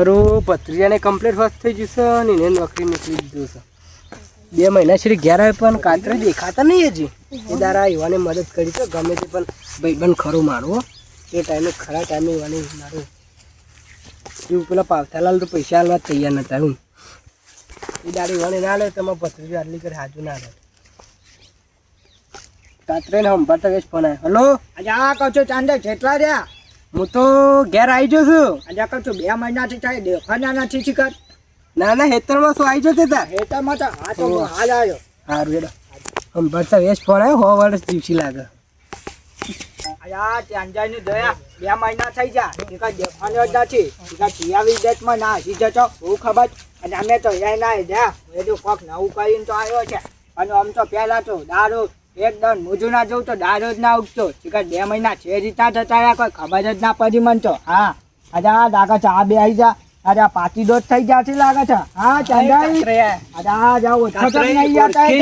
અરું ભત્રીજાને complete first થઈ જશે અને એને નોકરી નીકળી દીધું છે. બે મહિના સુધી ઘેર આવે પણ કાતરે દેખાતા નહીં હજી. એ દારા યુવાને મદદ કરી છે. ગમે તે પણ ભાઈબંધ ખરો મારવો એ ટાઈમે ખરા ટાઈમે યુવાને મારો. એવું પેલા પાવતાલાલ તો પૈસા હાલવા તૈયાર નતા હું. એ દાડી યુવાને ના લે તમારે ભત્રીજો આટલી કરી હાજુ ના લે કાતરે ને સંભાળતા ફોન આવ્યો હલો? આજે આ કહો છો ચાંદે જેટલા રહ્યા? હું તો ઘેર આવી ગયો છું. આજે કહું છું બે મહિનાથી થાય દેખાના નથી શીખર ના ના હેતરમાં શું આવી જશે તા હેતરમાં તો હા તો હાલ આવ્યો. સારું હેડો. આમ ભરતા વેસ આવ્યો હો વર્ષ દિવસી લાગે. દયા બે મહિના થઈ ગયા. એકા દેખાનો જ નથી એકા ચિયાવી દેશમાં ના હસી જતો બહુ ખબર. અને અમે તો એ ના જ્યાં એ તો કોક નવું કરીને તો આવ્યો છે. અને આમ તો પહેલા તો દારૂ એકદમ મોજું ના જવું તો દારૂ જ ના ઉગતો. બે મહિના છે રીતના જતા રહ્યા કોઈ ખબર જ ના પડી મન તો. હા. અરે આ છે આ બે આવી જા. આજે આ પાટી દોત થઈ ગયા લાગે છે. હા ચંદાઈ અરે આ જાવ ઓછો તો. નહીં જતા એ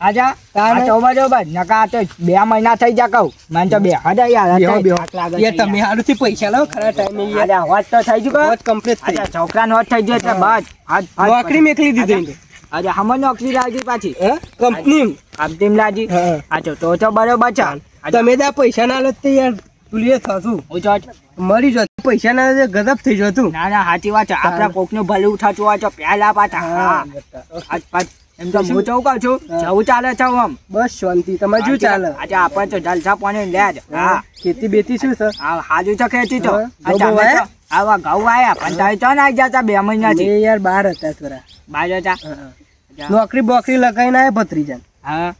આજા તારે ચોબા ચોબા નકા તો બે મહિના થઈ જા કહું. મને તો બે હજાર યાર. લાગે યાર તમે હારું થી પૈસા લો ખરા ટાઈમે યાર. હોત તો થઈ ગયું બહુ કમ્પ્લીટ થઈ છોકરાનો હોત થઈ ગયો એટલે બસ. નોકરી મેકલી દીધી આજે હમણાં નોકરી લાગી પાછી. કંપની? કંપની લાગી. હા. તો તો બરોબર છે. તમે ત્યાં પૈસા ના લો યાર તુલીએ થશું હું તો મરી જો પૈસા ના ગજબ થઈ જતું ના ના સાચી વાત છે. આપણા કોકનું ભલું થતું હોય તો પેલા પાછા. હા. આજ પાછ એમ તો હું ચૌ કહું છું. જવું ચાલે છે આમ. બસ શાંતિ. તમારે શું ચાલે? આજે આપણે તો જલસા પાણી લે જ. હા. ખેતી બેતી શું છે? હા હાજુ છે ખેતી તો. આવા ઘઉં આયા પણ તારે તો ના જતા બે મહિનાથી. એ યાર બાર હતા થોડા બાર હતા? નોકરી બોકરી લગાઈને આયા ભત્રીજા હા?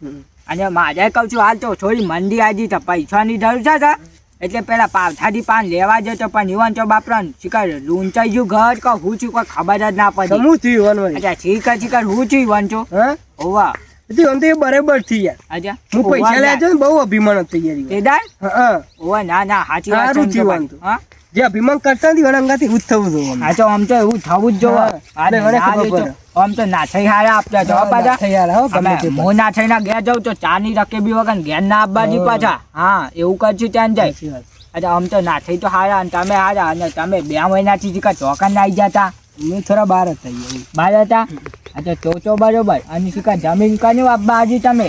અને મારે કહું છું હાલ તો થોડી મંદી આજી તો પૈસાની જરૂર છે એટલે પેલા પાવઠાથી પાન લેવા જતો પણ યુવાન તો બાપરાન શિકાર લૂંચાઈ ગયું ઘર કે હું છું કોઈ ખબર જ ના પડે. હું થયું વનવારી અચ્છા શીખર શિકાર હું છું યુવાન છું? હોવા. તો બરાબરથી યાર અચ્છા. હું પૈસા લેજો ને બહુ અભિમાન થઈ યાર ઈ. કેદાર હા ઓવા ના ના સાચી વાત છે. હા? જે અભિમાન કરતા નથી વણ અંગાથી એવું જ થવું જોઈએ હા તો આમ તો એવું થવું જ જોવે અને ના. આમ તો ના થઈ હારા આપતા જવા પાછા. હું. હું ના ઘેર જાઉં તો ચાની રકેબી વગર ઘેર ના આપવાની પાછા. હા એવું કરશું ત્યાં જાય. અચ્છા આમ તો ના થઈ તો હારા અને તમે હારા અને તમે બે મહિનાથી જ કાંઈ ચોકન ના આવી જતા. હું થોડા બહાર હતા. બહાર હતા? અચ્છા તો તો બરોબર. અને શું કાંઈ જમીન કાની આપવા હજી તમે?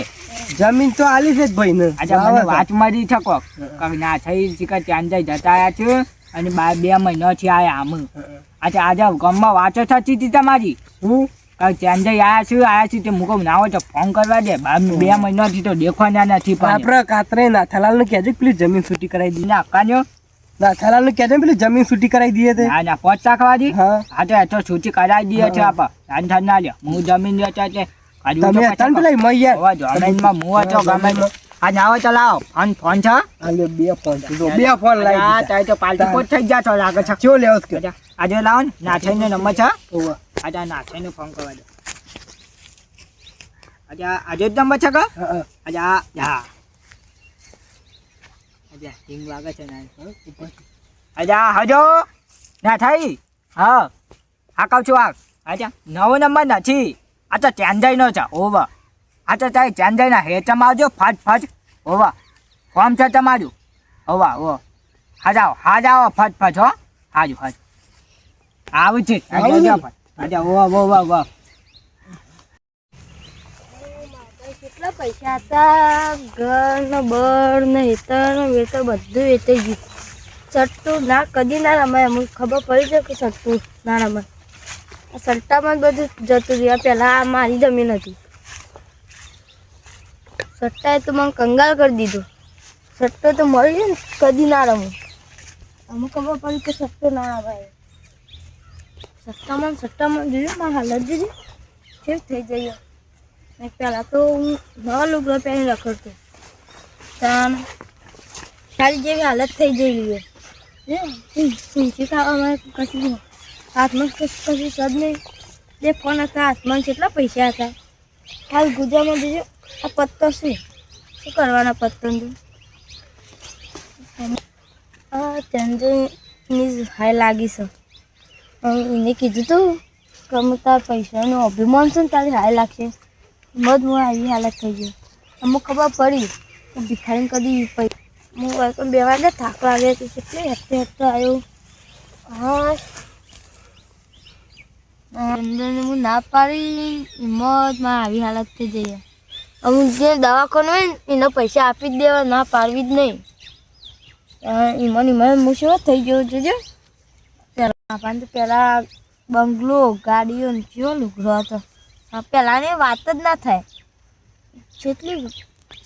જમીન તો આલી છે જ ભાઈ ને અચ્છા વાત મારી છે કોક. કે ના થઈ શીખા ત્યાં જાય જતા આવ્યા છે? અને બાર બે મહિનાથી આયા આમ. અચ્છા આજે ગામમાં વાતો થતી હતી તમારી? શું ત્યાં જઈ આયા છું? આયા છું તે મુકમ ના હોય તો ફોન કરવા દે. બા- બે મહિનાથી તો દેખવાના નથી પણ. આપણે કાતરે નાથાલાલ ને કહેજો પ્લીઝ પેલી જમીન છૂટી કરાવી દીધી ના કાન્યો. નાથાલાલ ને કહેજો પેલી જમીન છૂટી કરાવી દઈએ તે. ના ના પોચ રાખવા દી હા તો એ તો સૂચિ કરાવી દઈએ છે આપ. ધન ના લ્યો. હું જમીન લ્યો એટલે તમે તન પેલા મૈયા. જમીનમાં હું હતો ગમે આ ના ચલાવો. તો ફોન છે? બે ફોન. જો બે ફોન લાવી હા દીધા. તો પાલટી પોત થઈ ગયા છો લાગે છે. ચેવો લેવો કે? આજે લાવો ને. નાથાઈને નંબર છે? ઓવા. આજે આ નાથાઈને ફોન કરવા દો. આજે આજે જ નંબર છે કે. આજે આ હા આજે હિંગ વાગે છે ને આજે હજો. ના થઈ હા. આ કહું છું આ. આજે નવો નંબર નથી. આ તો ચેન્જાઈનો છે ઓવર આ તો તારી ના હે આવજો ફાટ ફટ હોવા. ફોર્મ છે તમારું? હોવા, હો. હા જાઓ હા. જાઓ ફટ ફટ હો હાજુ હાજુ આવું છે ઓ વો વો વો પૈસા હતા? ઘર ને બળ ને હેતર ને બધું વેચાઈ ગયું. સટ્ટુ ના, કદી ના રમાય. ખબર પડી છે કે સટ્ટુ ના રમાય. સટ્ટામાં બધું જતું રહ્યું. પહેલાં મારી જમીન હતી. સટ્ટાએ તો મને કંગાલ કરી દીધો. સટ્ટો તો મળી જાય ને, કદી ના રમું. અમુક ખબર પડી કે સટ્ટો ના રમાય. સટ્ટામાં સટ્ટામાં જોયું, મારી હાલત જોયું. કેવી થઈ જઈએ ને પહેલાં તો હું નવા લુગડા પહેરી રખડતો. ત્યાં સારી જેવી હાલત થઈ ગયેલી છે. ઊંચી ખાવામાં કશું. હાથમાં કશું કશું સદ નહીં. બે ફોન હતા, હાથમાં કેટલા પૈસા હતા? હાલ ગુજરામાં બીજું આ પત્તો શું શું કરવાના પત્તો આ ચંદ્રની હાય લાગી છે. એને કીધું તું કે હું તાર પૈસાનું અભિમાન છે ને તારી હાય લાગશે. મધ હું આવી હાલત થઈ ગઈ. અમુક ખબર પડી હું ભિખારીને કદી પૈ હું બે વાર થાક લાગે છે કેટલી હેઠે હેઠો આવ્યો. હા. અંદર હું ના પાડી. હિંમતમાં આવી હાલત થઈ જઈએ અમુક જે દવાખાનું હોય ને, એના પૈસા આપી જ દેવા, ના પાડવી જ નહીં. એમાં ઈમન મુસીબત થઈ ગયો જોજો આપણને તો પેલા બંગલો, ગાડીઓ કેવો લુગડો હતો. પહેલાંની વાત જ ના થાય. જેટલી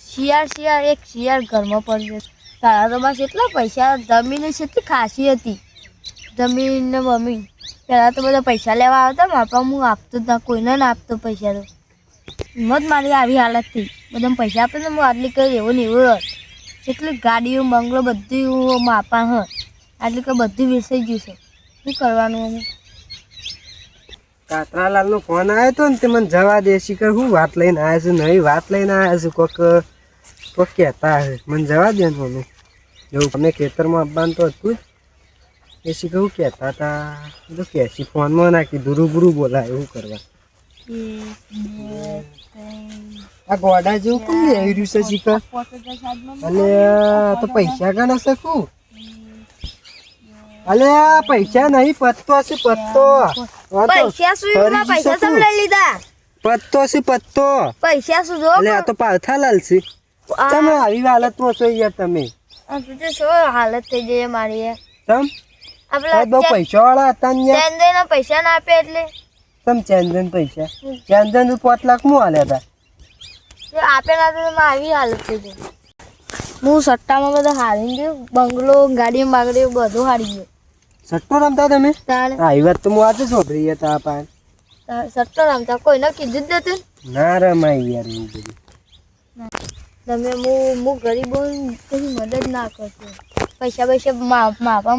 શિયાળ શિયાળ, એક શિયાળ ઘરમાં પડશે તારા તો બસ એટલા પૈસા, જમીન કેટલી ખાસી હતી. જમીન ને મમ્મી પહેલાં તો બધા પૈસા લેવા આવતા માપા હું આપતો જ ના, કોઈને ના આપતો પૈસા તો. હિંમત મારી આવી હાલત થઈ બધા પૈસા આપે ને હું આટલી કરી એવું ને એવું એટલી ગાડીઓ, બંગલો બધું માપા હ આટલી કે બધું વેસાઈ ગયું છે શું કરવાનું અમે? કાતરાલાલનો ફોન આવ્યો તો ને તે મને જવા દે. શીખર હું વાત લઈને આવ્યા છું, નવી વાત લઈને આવ્યા છું. કોક કોક કહેતા હશે. મને જવા દે ને મમ્મી. એવું તમે ખેતરમાં આપવાનું તો હતું જ. એ શીખર હું કહેતા હતા બધું કહેશી ફોનમાં નાખી રૂબરૂ બોલાય, એવું કરવા. આ ગોડા જેવું કેમ આવી રહ્યું છે શીખર? અને તો પૈસા ગણા શકું અલે પૈસા નહીં પત્તો છે પત્તો. પૈસા શું પૈસા. સમ લઈ લીધા. પત્તો છે પત્તો. પૈસા શું જો અલે આ તો પાથાલાલ છે. તમે આવી હાલતમાં છો યાર તમે? આ તું શું હાલત થઈ ગઈ મારી તમ આપલા પૈસા વાળા હતા ને પૈસા ના આપે એટલે. તમ ચેન્જન પૈસા. ચેન્જનનું પાંચ લાખ હું હાલ્યા હતા જો આપે ના તો એમાં આવી હાલત થઈ ગઈ હું સટ્ટામાં બધા હારી ગયો બંગલો ગાડી બાગડી બધું હારી ગયો. સટ્ટો રમતા તમે? હા એ વાત તો હું આજે છોકરી હતા પાન સટ્ટો રમતા કોઈને કીધું જ નતું? ના રમાય યાર એવું બધું. તમે હું હું ગરીબો કઈ મદદ ના કરતો. પૈસા પૈસા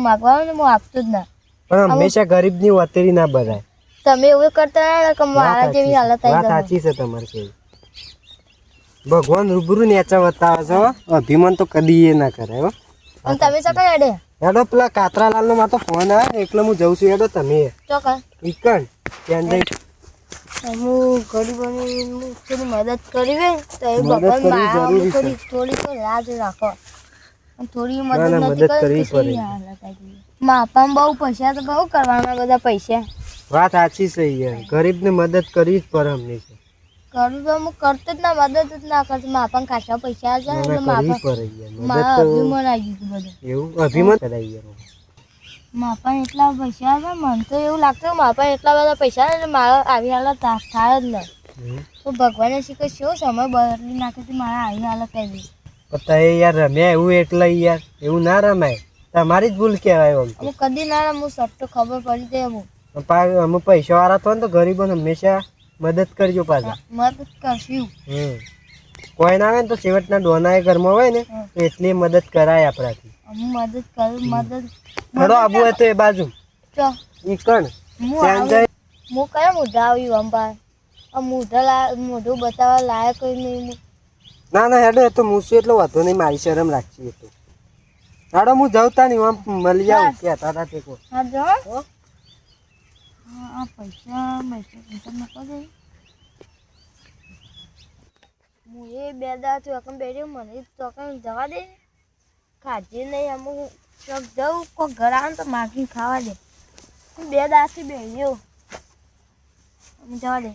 માગવા ને હું આપતો જ ના. પણ હંમેશા ગરીબની વતેરી ના બધાય. તમે એવું કરતા કે મારા જેવી હાલત સાચી- વાત સાચી છે તમારે કે ભગવાન રૂબરૂ નેચા બતાવે છે. અભિમાન તો કદી એ ના કરે હો. અને તમે સકાળ અડે હેડો? પેલા કાતરાલાલ નો મારો ફોન આવે એટલે હું જઉં છું. હેડો તમે. ચોકર ઈકણ ત્યાં જઈ. હું ગરીબોની થોડી મદદ કરી હોય તો એ ભગવાન મારા થોડી થોડી તો લાજ રાખો. થોડી મદદ નથી કરી આવી બહુ પૈસા તો બહુ કરવાના બધા પૈસા. વાત સાચી છે યાર. ગરીબ ને મદદ કરવી જ પડે હંમેશા કરું તો હું કરતો જ ના મદદ જ ના કરતો. પણ ખાસા પૈસા આવે છે ને કરવી મારા તો અભિમાન આવી ગયું બધું. એવું અભિમાન કરાય યાર. માપા એટલા પૈસા છે મને તો એવું લાગતું માપા એટલા બધા પૈસા ને મારા આવી હાલત થાય જ નહીં. તો ભગવાને શીખે શું સમય બદલી નાખે છે મારા આવી હાલત પણ તમે યાર રમ્યા એવું એટલે યાર. એવું ના રમાય. તમારી જ ભૂલ કહેવાય આમ કદી ના રમું સટ્ટો ખબર પડી જાય પા- અમે પૈસા વાળા તો ને તો ગરીબોને હંમેશા મદદ કરજો પાછા. મદદ કરશું. હમ. કોઈ ના આવે ને તો છેવટના ડોના એ ઘરમાં હોય ને એટલી મદદ કરાય આપણાથી. મદદ કરું મદદ થોડો આબુ હોય તો એ બાજુ. ઈ કણ? હું કયા મોઢા આવ્યું અંબા આ મોઢા મોઢું બતાવવા લાયક નહીં ના. ના હેડો એ તો હું છું એટલો વાંધો નહીં મારી શરમ રાખી એ તો. હેડો હું જવતા નહીં આમ મળી જાઉં કહેતા હતા તે કોઈ. હા જો આ પૈસા પૈસા પૈસા નકો દે હું એ બે દા છું એકમ મને તો જવા દે. ખાજી નહીં અમુક ચોક જવું કોઈ ઘર આવે તો માગી ખાવા દે. હું બે બેહ્યો અમુક જવા દે.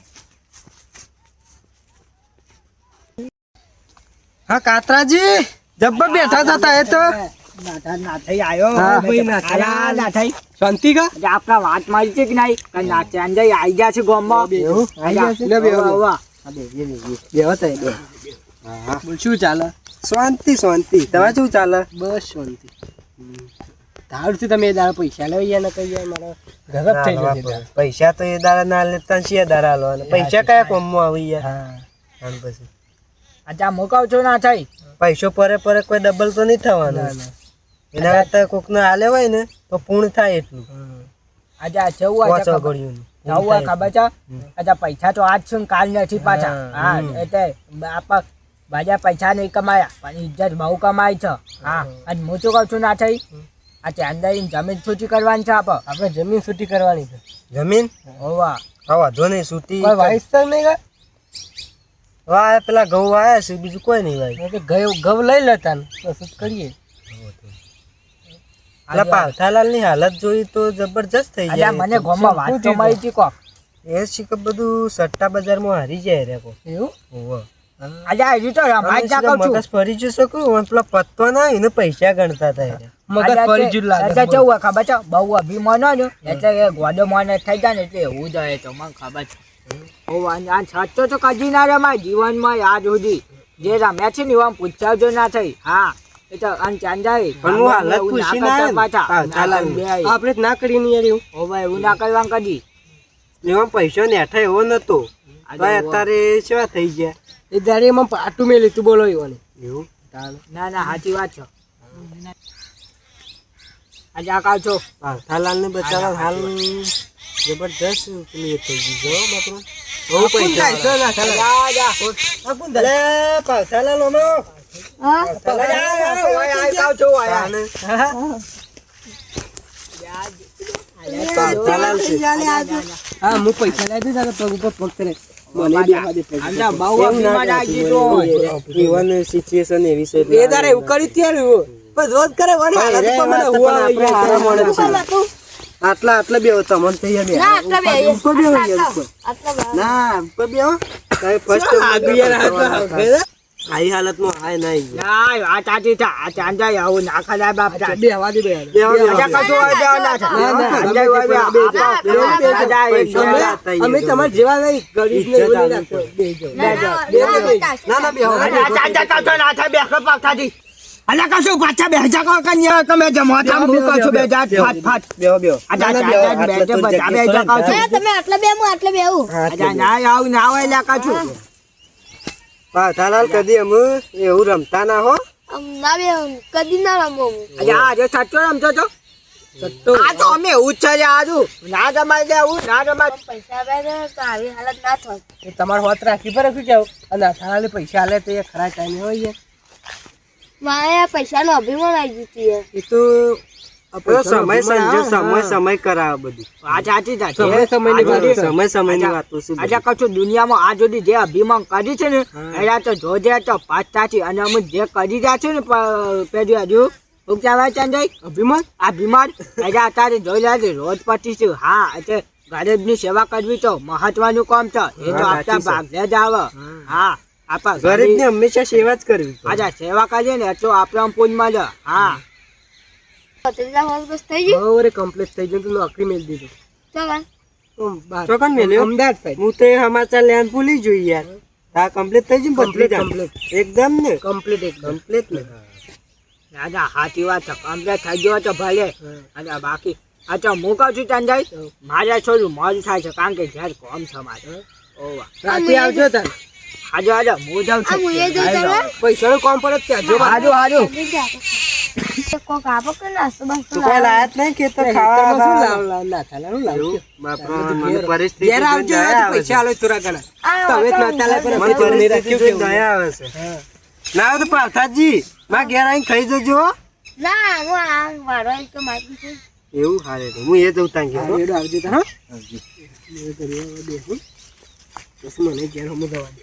હા કાતરાજી જબ્બર બેઠા હતા એ તો. શાંતિ કા? આજે વાત મારી છે કે નહીં? આઈ ગયા છે ગામમાં. છે? શું ચાલે? શાંતિ શાંતિ. શું ચાલે? બસ શાંતિ. તમે એ દાડા પૈસા ગયા ને કઈ જાય મારા ગરબ થઈ જશે પૈસા તો એ દાડા ના લેતા શિયા દાડા લો પૈસા કયા કોમમાં આવી યાર પછી. આજે આ મુકાવ છો ના થાય પૈસો પરે પરે કોઈ ડબલ તો નહીં થવાનું. એના કરતા કોક ને હાલે હોય ને તો પૂર્ણ થાય એટલું. આજે આ જવું આ પાંચ ખબર જવું આ ખબર છે? આજે પૈસા તો આજ છે કાલ નથી પાછા. હા, એટલે આપા બાજા પૈસા નહીં કમાયા પણ ઇજ્જત બહુ કમાય છે. હા અને હું શું કહું છું ના થઈ? આ ચાંદાની જમીન છૂટી કરવાની છે આપ. આપણે જમીન છૂટી કરવાની છે. જમીન? હોવા. હા જો નહીં છૂટી વાઈસ તો નહીં વાહ પેલા ઘઉં આવ્યા છે બીજું કોઈ નહીં ભાઈ ઘઉં ઘઉં લઈ લેતા ને પછી કરીએ? પેલા પાવથાલાલની હાલત જોઈ તો જબરજસ્ત થઈ આજે જાય. મને ગોમાં વાત તો મળી હતી કોક? એ શીખ બધું સટ્ટા બજારમાં હારી જાય રે કો એવું? ઓવો આજે હજી તો રમાજ જા કહું છું. મગજ ફરી જશે કો પેલો પત્તો ના એને પૈસા ગણતા થાય. મગજ ફરી જુ લાગે એટલે જવું ખબર છે? બહુ અભિમાન ને એટલે એ ગોડો માને થઈ જાય ને એટલે એવું જાય તો મને ખબર છે. ઓ આ આ સાચો તો કદી ના રમાય. જીવનમાં યાદ સુધી. જે રમ્યા છે ને એવા પૂછાવજો ના થઈ. હા. હાલત ના કરી ના કરીએ ને યાર ઓ ભાઈ એવું ના કરવાનું કદી. એમાં પૈસો નેઠા એવો નતો. અત્યારે કેવા થઈ ગયા. એ દાડે એમાં પાટું મેં લીધું બોલો એવું? ના ના સાચી વાત છે. આજે આ કાલ છો. થાલાલ ને બચારા હાલ જબરજસ્ત પેલું થઈ ગયું જો બાપરો. બહુ પૈસા હા પૈસા પગ ઉપર પગ સિચ્યુએશન એવી છે એ દાડે એવું કર્યું ત્યારે પણ રોજ કરે વળી હાલત મને હુવા આવી. આટલા આટલા બે મન થઈ ગયા ના આટલા બે ઉપર બે હોય યાર, ઉપર. આટલા ના ઉપર બે હો. આગળ આઈ હાલતમાં આય ના આવી ગયા. ના, આ ચાચી આ ચાંદાઈ આવું ના ખરાય બાપ ચાચી. બેહવા દે બે બે કશું હોય બે બે અમે તમાર જેવા નહીં ગરીબ ને નહીં બે. ના, ના, બે બે. ના, બે ચાંદાઈ કાઢો ને થાય બેસો પાછાથી. અલા કશું પાછા બેસા કહો કે ન્યા તમે જમવા થામ હું કહું બે હજાર ફાટ ફાટ બે હો, બે આ બે હજાર તમે આટલે બે હું આટલે બે આવું હા, ના આવું ના હોય લ્યા કહું છું. પાર્થાલાલ કદી અમે એવું રમતા ના હો આમ ના બે કદી ના રમો આજે સાચો રમતો છો સટ્ટો. આ તો અમે એવું જ છે આજુ ના રમાય દેવું ના રમાય પૈસા દે તો આવી હાલત ના થાય તમારે હોત રાખી પર શું જાવ અને અઠાણાને પૈસા આલે તો એ ખરા ટાઈમે હોય. મારે પૈસાનો અભિમાન આવી ગયું યાર એ તો સમય અભિમાન સમય સમય કરાવે બધું. આ સાચી છે. સમય સમયની આ વાત બધી- છે. સમય સમયની અચ્છા. છે આજે કશું દુનિયામાં આ સુધી જે અભિમાન કરી છે ને એના તો જોજે તો પાછા છે અને અમે જે કરી રહ્યા છે ને પ- હજુ શું ચાંદાઈ? અભિમાન? આ બીમાર એટલે અત્યારે જોઈ લે છે રોજ પતી છે. હા એટલે ગરીબની સેવા કરવી તો મહત્વનું કામ છે. એ તો આપણા સાચી જ આવે. હા. આપણા ગરીબને ગરીબ હંમેશા સેવા જ કરવી આજે સેવા કરીએ ને એટલું આપણા પુણ્યમાં જ હા પત્રીજા હોલ બસ થઈ ગયું બરોબર કમ્પ્લીટ થઈ ગયું? તો નોકરી મેળ દીધું? અમદાવાદ સાઈડ. હું તો સમાચાર લેવાનું ભૂલી જોઈ યાર. આ કમ્પ્લીટ થઈ ગયું ને Complete, એકદમ ને? કમ્પ્લીટ એકદમ. કમ્પ્લીટ ને? દાદા સાચી વાત છે. કમ્પ્લેટ થઈ ગયો તો ભલે. અને બાકી. અચ્છા હું કહું છું ચંદાઈ મારે છોડું મોજ થાય છે કારણ કે ઘેર કોમ છે મારે. ઓવા. રાતે આવજો તને હાજો હાજો હું જાઉં આ હું એ છું જઈ પૈસાનું કામ પર જ ત્યાં જો હાજો હાજો. કોક આપો કે નાસ્તો બાસ્તો તું કોઈ લાયા નહીં કે તો શું લાવ લાવ ના થાય હું લાવ એવું? મને પરિસ્થિતિ ઘેર આવજો જોઈને દયા આવે છે. પૈસા આલો થોડા ઘણા આ તમે જ નતા લાય મને અમે તો નહીં પરિસ્થિતિ રાખ્યું જોઈને કેવું. દયા આવે છે ના તો પાર્થાજી માં ઘેર આવીને ખાઈ જજો. ના હું આ મારવા તો મારી છે એવું હારે હું એ જઉં. હા, આવજો એ. મને ઘેર હમું દે